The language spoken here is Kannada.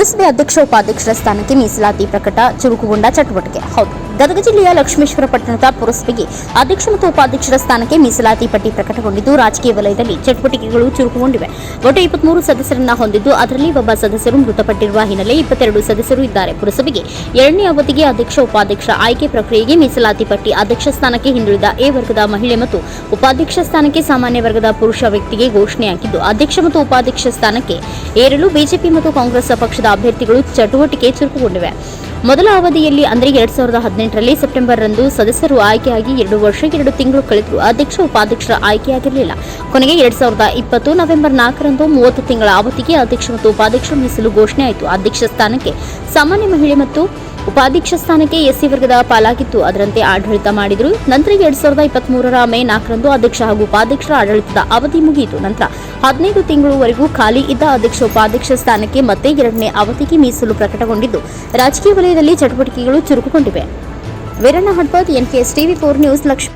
ಪುರಸಭೆ ಅಧ್ಯಕ್ಷ ಉಪಾಧ್ಯಕ್ಷರ ಸ್ಥಾನಕ್ಕೆ ಮೀಸಲಾತಿ ಪ್ರಕಟ. ಚುರುಕುಗೊಂಡ ಚಟುವಟಿಕೆ. ಹೌದು. ಗದಗ ಜಿಲ್ಲೆಯ ಲಕ್ಷ್ಮೇಶ್ವರ ಪಟ್ಟಣದ ಪುರಸಭೆಗೆ ಅಧ್ಯಕ್ಷ ಮತ್ತು ಉಪಾಧ್ಯಕ್ಷರ ಸ್ಥಾನಕ್ಕೆ ಮೀಸಲಾತಿ ಪಟ್ಟಿ ಪ್ರಕಟಗೊಂಡಿದ್ದು, ರಾಜಕೀಯ ವಲಯದಲ್ಲಿ ಚಟುವಟಿಕೆಗಳು ಚುರುಕುಗೊಂಡಿವೆ. ಒಟ್ಟು ಇಪ್ಪತ್ಮೂರು ಸದಸ್ಯರನ್ನ ಹೊಂದಿದ್ದು, ಅದರಲ್ಲಿ ಒಬ್ಬ ಸದಸ್ಯರು ಮೃತಪಟ್ಟಿರುವ ಹಿನ್ನೆಲೆ ಇಪ್ಪತ್ತೆರಡು ಸದಸ್ಯರು ಇದ್ದಾರೆ. ಪುರಸಭೆಗೆ ಎರಡನೇ ಅವಧಿಗೆ ಅಧ್ಯಕ್ಷ ಉಪಾಧ್ಯಕ್ಷ ಆಯ್ಕೆ ಪ್ರಕ್ರಿಯೆಗೆ ಮೀಸಲಾತಿ ಪಟ್ಟಿ ಅಧ್ಯಕ್ಷ ಸ್ಥಾನಕ್ಕೆ ಹಿಂದುಳಿದ ಎ ವರ್ಗದ ಮಹಿಳೆ ಮತ್ತು ಉಪಾಧ್ಯಕ್ಷ ಸ್ಥಾನಕ್ಕೆ ಸಾಮಾನ್ಯ ವರ್ಗದ ಪುರುಷ ವ್ಯಕ್ತಿಗೆ ಘೋಷಣೆಯಾಗಿದ್ದು, ಅಧ್ಯಕ್ಷ ಮತ್ತು ಉಪಾಧ್ಯಕ್ಷ ಸ್ಥಾನಕ್ಕೆ ಏರಲು ಬಿಜೆಪಿ ಮತ್ತು ಕಾಂಗ್ರೆಸ್ ಪಕ್ಷದ ಅಭ್ಯರ್ಥಿಗಳು ಚಟುವಟಿಕೆ ಚುರುಕುಗೊಂಡಿವೆ. ಮೊದಲ ಅವಧಿಯಲ್ಲಿ ಅಂದರೆ ಎರಡ್ ಸಾವಿರದ ಹದಿನೆಂಟರಲ್ಲಿ ಸೆಪ್ಟೆಂಬರ್ ರಂದು ಸದಸ್ಯರು ಆಯ್ಕೆಯಾಗಿ ಎರಡು ವರ್ಷ ಎರಡು ತಿಂಗಳು ಕಳೆದರೂ ಅಧ್ಯಕ್ಷ, ಉಪಾಧ್ಯಕ್ಷರ ಆಯ್ಕೆಯಾಗಿರಲಿಲ್ಲ. ಕೊನೆಗೆ ಎರಡ್ ಸಾವಿರದ ಇಪ್ಪತ್ತು ನವೆಂಬರ್ ನಾಲ್ಕರಂದು ಮೂವತ್ತು ತಿಂಗಳ ಅವಧಿಗೆ ಅಧ್ಯಕ್ಷ ಮತ್ತು ಉಪಾಧ್ಯಕ್ಷ ಮೀಸಲು ಘೋಷಣೆಯಾಯಿತು ಅಧ್ಯಕ್ಷ ಸ್ಥಾನಕ್ಕೆ ಸಾಮಾನ್ಯ ಮಹಿಳೆ ಮತ್ತು ಉಪಾಧ್ಯಕ್ಷ ಸ್ಥಾನಕ್ಕೆ ಎಸ್ಸಿ ವರ್ಗದ ಪಾಲಾಗಿತ್ತು. ಅದರಂತೆ ಆಡಳಿತ ಮಾಡಿದರು. ನಂತರ ಎರಡ್ ಸಾವಿರದ ಇಪ್ಪತ್ಮೂರರ ಮೇ ನಾಲ್ಕರಂದು ಅಧ್ಯಕ್ಷ ಹಾಗೂ ಉಪಾಧ್ಯಕ್ಷರ ಆಡಳಿತದ ಅವಧಿ ಮುಗಿಯಿತು. ನಂತರ ಹದಿನೈದು ತಿಂಗಳವರೆಗೂ ಖಾಲಿ ಇದ್ದ ಅಧ್ಯಕ್ಷ ಉಪಾಧ್ಯಕ್ಷ ಸ್ಥಾನಕ್ಕೆ ಮತ್ತೆ ಎರಡನೇ ಅವಧಿಗೆ ಮೀಸಲು ಪ್ರಕಟಗೊಂಡಿದ್ದು. ರಾಜಕೀಯ ವಲಯದಲ್ಲಿ ಚಟುವಟಿಕೆಗಳು ಚುರುಕುಗೊಂಡಿವೆ. Veeranna Hadpad NKS TV, four news, Lakshmi